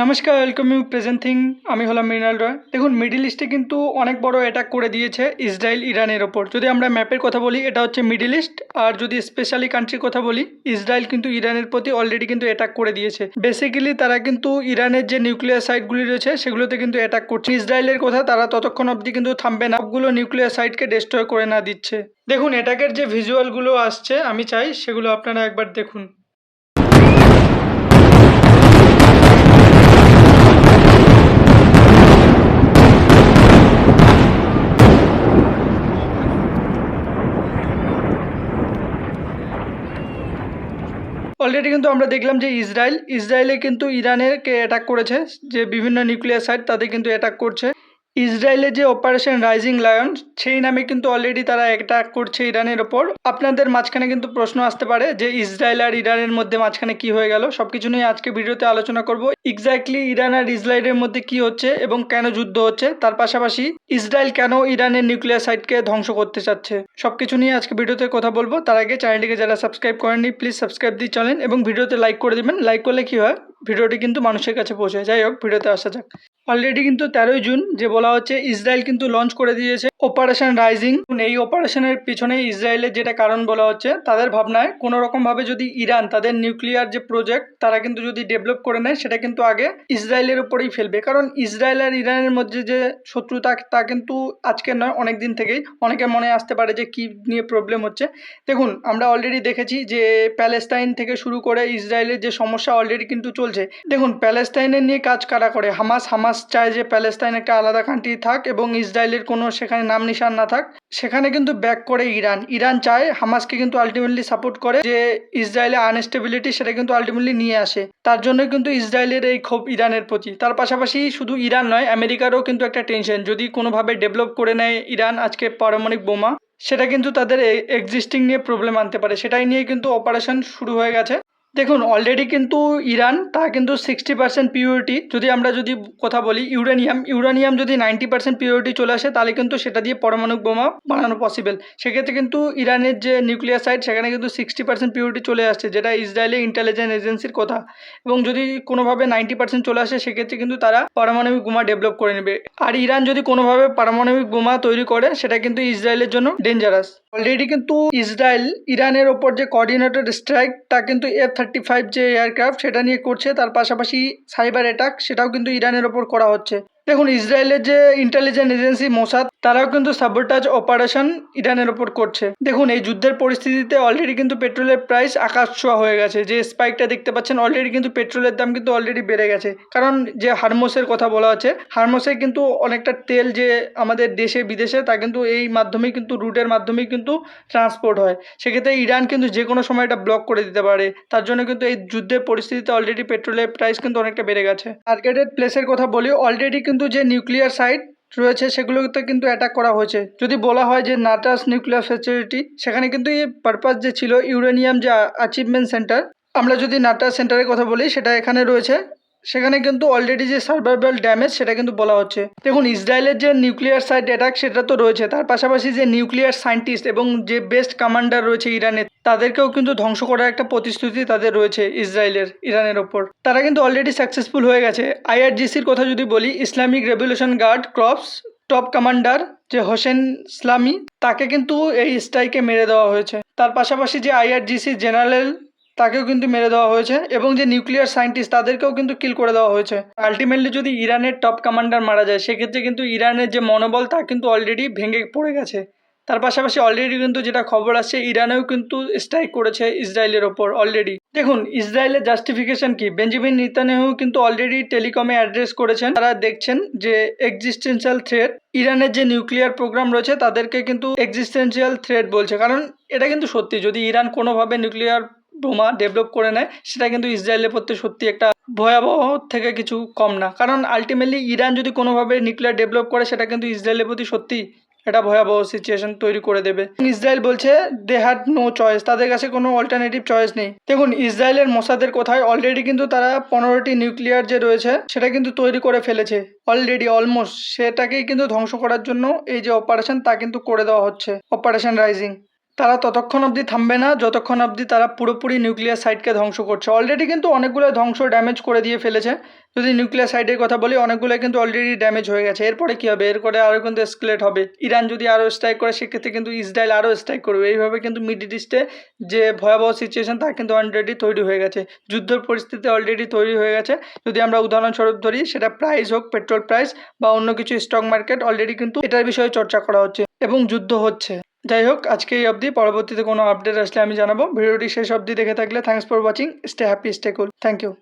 নমস্কার welcome you presenting আমি হলাম মৃণাল রয়। দেখুন মিডিল ইস্টে কিন্তু অনেক বড় অ্যাটাক করে দিয়েছে ইসরায়েল, ইরানের ওপর। যদি আমরা ম্যাপের কথা বলি, এটা হচ্ছে মিডিল ইস্ট আর যদি স্পেশালি কান্ট্রির কথা বলি, ইসরায়েল কিন্তু ইরানের প্রতি অলরেডি কিন্তু অ্যাটাক করে দিয়েছে। বেসিক্যালি তারা কিন্তু ইরানের যে নিউক্লিয়ার সাইটগুলি রয়েছে, সেগুলোতে কিন্তু অ্যাটাক করছে। ইসরায়েলের কথা তারা ততক্ষণ অবধি কিন্তু থামবে না। সবগুলো নিউক্লিয়ার সাইটকে ডিস্ট্রয় করে না দিচ্ছে। দেখুন অ্যাটাকের যে ভিজুয়ালগুলো আসছে, আমি চাই সেগুলো আপনারা একবার দেখুন। অলরেডি কিন্তু আমরা দেখলাম যে ইসরায়েল ইসরায়েলে কিন্তু ইরানেরকে অ্যাটাক করেছে, যে বিভিন্ন নিউক্লিয়ার সাইট তাদের কিন্তু অ্যাটাক করছে। ইসরায়েলের যে অপারেশন রাইজিং লায়ন সেই নামে কিন্তু অলরেডি তারা অ্যাটাক করছে ইরানের ওপর। আপনাদের মাঝখানে কিন্তু প্রশ্ন আসতে পারে যে ইসরায়েল আর ইরানের মধ্যে মাঝখানে কি হয়ে গেল? সব কিছু নিয়ে আজকে ভিডিওতে আলোচনা করব। এক্স্যাক্টলি ইরান আর ইসরায়েলের মধ্যে কি হচ্ছে এবং কেন যুদ্ধ হচ্ছে? তার পাশাপাশি ইসরায়েল কেন ইরানের নিউক্লিয়ার সাইটকে ধ্বংস করতে চাচ্ছে? সব কিছু নিয়ে আজকে ভিডিওতে কথা বলব। তার আগে চ্যানেলটিকে যারা সাবস্ক্রাইব করেননি প্লিজ সাবস্ক্রাইব দিয়ে চলেন এবং ভিডিওতে লাইক করে দিবেন। লাইক করলে কি হয়? ভিডিওটি কিন্তু মানুষের কাছে পৌঁছে যাই হোক, ভিডিওতে আসা যাক। অলরেডি কিন্তু তেরোই জুন, যে বলা হচ্ছে ইসরায়েল কিন্তু লঞ্চ করে দিয়েছে অপারেশন রাইজিং এই অপারেশনের পিছনে ইসরায়েলের যেটা কারণ বলা হচ্ছে, তাদের ভাবনায় কোনো রকমভাবে যদি ইরান তাদের নিউক্লিয়ার যে প্রজেক্ট তারা কিন্তু যদি ডেভেলপ করে নেয়, সেটা কিন্তু আগে ইসরায়েলের উপরেই ফেলবে। কারণ ইসরায়েল আর ইরানের মধ্যে যে শত্রুতা, তা কিন্তু আজকে নয় অনেক দিন থেকেই। অনেকে মনে আসতে পারে যে কী নিয়ে প্রবলেম হচ্ছে। দেখুন, আমরা অলরেডি দেখেছি যে প্যালেস্তাইন থেকে শুরু করে ইসরায়েলের যে সমস্যা অলরেডি কিন্তু চলছে। দেখুন প্যালেস্তাইনের নিয়ে কাজ কারা করে? হামাস হামাস চায় যে প্যালেস্তাইন একটা আলাদা কান্ট্রি থাক এবং ইসরায়েলের কোনো সেখানে নাম নিশান না থাক। সেখানে কিন্তু ব্যাক করে ইরান। ইরান চায় হামাসকে কিন্তু আলটিমেটলি সাপোর্ট করে যে ইসরায়েলের আনস্টেবিলিটি সেটা কিন্তু আলটিমেটলি নিয়ে আসে। তার জন্য কিন্তু ইসরায়েলের এই ক্ষোভ ইরানের প্রতি। তার পাশাপাশি শুধু ইরান নয়, আমেরিকারও কিন্তু একটা টেনশন যদি কোনোভাবে ডেভেলপ করে নেয় ইরান আজকে পারমাণবিক বোমা, সেটা কিন্তু তাদের এক্সিস্টিং নিয়ে প্রবলেম আনতে পারে। সেটাই নিয়ে কিন্তু অপারেশন শুরু হয়ে গেছে। দেখুন অলরেডি কিন্তু ইরান তা কিন্তু সিক্সটি পার্সেন্ট পিউরিটি যদি আমরা যদি কথা বলি ইউরেনিয়াম ইউরেনিয়াম যদি নাইনটি পার্সেন্ট পিউরিটি চলে আসে, তাহলে কিন্তু সেটা দিয়ে পরমাণু বোমা বানানো পসিবল সেক্ষেত্রে কিন্তু ইরানের যে নিউক্লিয়ার সাইট সেখানে কিন্তু সিক্সটি পার্সেন্ট পিউরিটি চলে আসছে, যেটা ইসরায়েলের ইন্টেলিজেন্স এজেন্সির কথা। এবং যদি কোনোভাবে নাইনটি পার্সেন্ট চলে আসে, সেক্ষেত্রে কিন্তু তারা পারমাণবিক বোমা ডেভেলপ করে নেবে। আর ইরান যদি কোনোভাবে পারমাণবিক বোমা তৈরি করে, সেটা কিন্তু ইসরায়েলের জন্য ডেঞ্জারাস অলরেডি কিন্তু ইসরায়েল, ইরানের ওপর যে কোঅর্ডিনেটেড স্ট্রাইক তা কিন্তু এফ থার্টি ফাইভ যে এয়ারক্রাফট সেটা নিয়ে করছে, তার পাশাপাশি সাইবার অ্যাটাক সেটাও কিন্তু ইরানের ওপর করা হচ্ছে। দেখুন ইসরায়েলের যে ইন্টেলিজেন্স এজেন্সি মোসাদ, তারাও কিন্তু সাবোটাজ অপারেশন ইরানের ওপর করছে। দেখুন, এই যুদ্ধের পরিস্থিতিতে অলরেডি কিন্তু পেট্রোলের প্রাইস আকাশ ছোঁয়া হয়ে গেছে। যে স্পাইকটা দেখতে পাচ্ছেন অলরেডি কিন্তু পেট্রোলের দাম কিন্তু অলরেডি বেড়ে গেছে। কারণ, যে হারমোসের কথা বলা হচ্ছে, হারমোসে কিন্তু অনেকটা তেল যে আমাদের দেশে, বিদেশে, তা কিন্তু এই মাধ্যমেই কিন্তু রুটের মাধ্যমেই কিন্তু ট্রান্সপোর্ট হয়। সেক্ষেত্রে ইরান কিন্তু যে কোনো সময় এটা ব্লক করে দিতে পারে। তার জন্য কিন্তু এই যুদ্ধের পরিস্থিতিতে অলরেডি পেট্রোলের প্রাইস কিন্তু অনেকটা বেড়ে গেছে। টার্গেটেড প্লেসের কথা বলি অলরেডি কিন্তু যে নিউক্লিয়ার সাইট রয়েছে, সেগুলোতে কিন্তু অ্যাটাক করা হয়েছে। যদি বলা হয় যে নাটাস নিউক্লিয়ার ফ্যাসিলিটি সেখানে কিন্তু এই পারপাস যে ছিল ইউরেনিয়াম যে অ্যাচিভমেন্ট সেন্টার আমরা যদি নাটাস সেন্টারের কথা বলি, সেটা এখানে রয়েছে। সেখানে কিন্তু অলরেডি যে সার্ভাইভাল ড্যামেজ সেটা কিন্তু বলা হচ্ছে। দেখুন, ইসরায়েলের যে নিউক্লিয়ার সাইট অ্যাটাক সেটা তো রয়েছে, তার পাশাপাশি যে নিউক্লিয়ার সায়েন্টিস্ট এবং যে বেস্ট কমান্ডার রয়েছে ইরানের, তাদেরকেও কিন্তু ধ্বংস করার একটা প্রতিশ্রুতি তাদের রয়েছে ইসরায়েলের, ইরানের ওপর। তারা কিন্তু অলরেডি সাকসেসফুল হয়ে গেছে। আইআরজিসির কথা যদি বলি Islamic revolution guard corps top commander যে হোসেন ইসলামী, তাকে কিন্তু এই স্ট্রাইকে মেরে দেওয়া হয়েছে। তার পাশাপাশি যে আইআরজিসি জেনারেল তাকেও কিন্তু মেরে দেওয়া হয়েছে এবং যে নিউক্লিয়ার সায়েন্টিস্ট তাদেরকেও কিন্তু কিল করে দেওয়া হয়েছে। আলটিমেটলি যদি ইরানের টপ কমান্ডার মারা যায়, সেক্ষেত্রে কিন্তু ইরানের যে মনোবল তা কিন্তু অলরেডি ভেঙে পড়ে গেছে। তার পাশাপাশি অলরেডি কিন্তু যেটা খবর আসছে, ইরানেও কিন্তু স্ট্রাইক করেছে ইসরায়েলের ওপর অলরেডি দেখুন, ইসরায়েলের জাস্টিফিকেশন কি? বেঞ্জামিন নিতানেহু কিন্তু অলরেডি টেলিকমে অ্যাড্রেস করেছেন। তারা দেখছেন যে এক্সিস্টেন্সিয়াল থ্রেট ইরানের যে নিউক্লিয়ার প্রোগ্রাম রয়েছে, তাদেরকে কিন্তু এক্সিস্টেন্সিয়াল থ্রেট বলছে। কারণ এটা কিন্তু সত্যি, যদি ইরান কোনোভাবে নিউক্লিয়ার বোমা ডেভেলপ করে নেয়, সেটা কিন্তু ইসরায়েলের প্রতি সত্যি একটা ভয়াবহ থেকে কিছু কম না। কারণ আলটিমেটলি ইরান যদি কোনোভাবে নিউক্লিয়ার ডেভেলপ করে, সেটা কিন্তু ইসরায়েলের প্রতি সত্যি এটা ভয়াবহ সিচুয়েশন তৈরি করে দেবে। ইসরায়েল বলছে দে হ্যাড নো চয়েস তাদের কাছে কোনো অল্টারনেটিভ চয়েস নেই। দেখুন, ইসরায়েলের মোসাদের কোথায় অলরেডি কিন্তু তারা পনেরোটি নিউক্লিয়ার যে রয়েছে, সেটা কিন্তু তৈরি করে ফেলেছে। অলরেডি অলমোস্ট সেটাকেই কিন্তু ধ্বংস করার জন্য এই যে অপারেশন তা কিন্তু করে দেওয়া হচ্ছে। অপারেশন রাইজিং তারা ততক্ষণ অবধি থামবে না, যতক্ষণ অবধি তারা পুরোপুরি নিউক্লিয়ার সাইটকে ধ্বংস করছে। অলরেডি কিন্তু অনেকগুলো ধ্বংস ড্যামেজ করে দিয়ে ফেলেছে। যদি নিউক্লিয়ার সাইটের কথা বলি, অনেকগুলো কিন্তু অলরেডি ড্যামেজ হয়ে গেছে। এরপরে কী হবে? এরপরে আরও কিন্তু এসকেলেট হবে। ইরান যদি আরও স্ট্রাইক করে, সেক্ষেত্রে কিন্তু ইসরায়েল আরও স্ট্রাইক করবে। এইভাবে কিন্তু মিডিল ইস্টে যে ভয়াবহ সিচুয়েশন তা কিন্তু অলরেডি তৈরি হয়ে গেছে। যুদ্ধের পরিস্থিতি অলরেডি তৈরি হয়ে গেছে। যদি আমরা উদাহরণস্বরূপ ধরি, সেটা প্রাইস হোক পেট্রোল প্রাইস বা অন্য কিছু স্টক মার্কেট অলরেডি কিন্তু এটার বিষয়ে চর্চা করা হচ্ছে এবং যুদ্ধ হচ্ছে। যাই হোক, আজকে এই অবধি। পরবর্তীতে কোনো আপডেট আসলে আমি জানাব। ভিডিওটি শেষ অবধি দেখে থাকলে thanks for watching stay happy stay cool thank you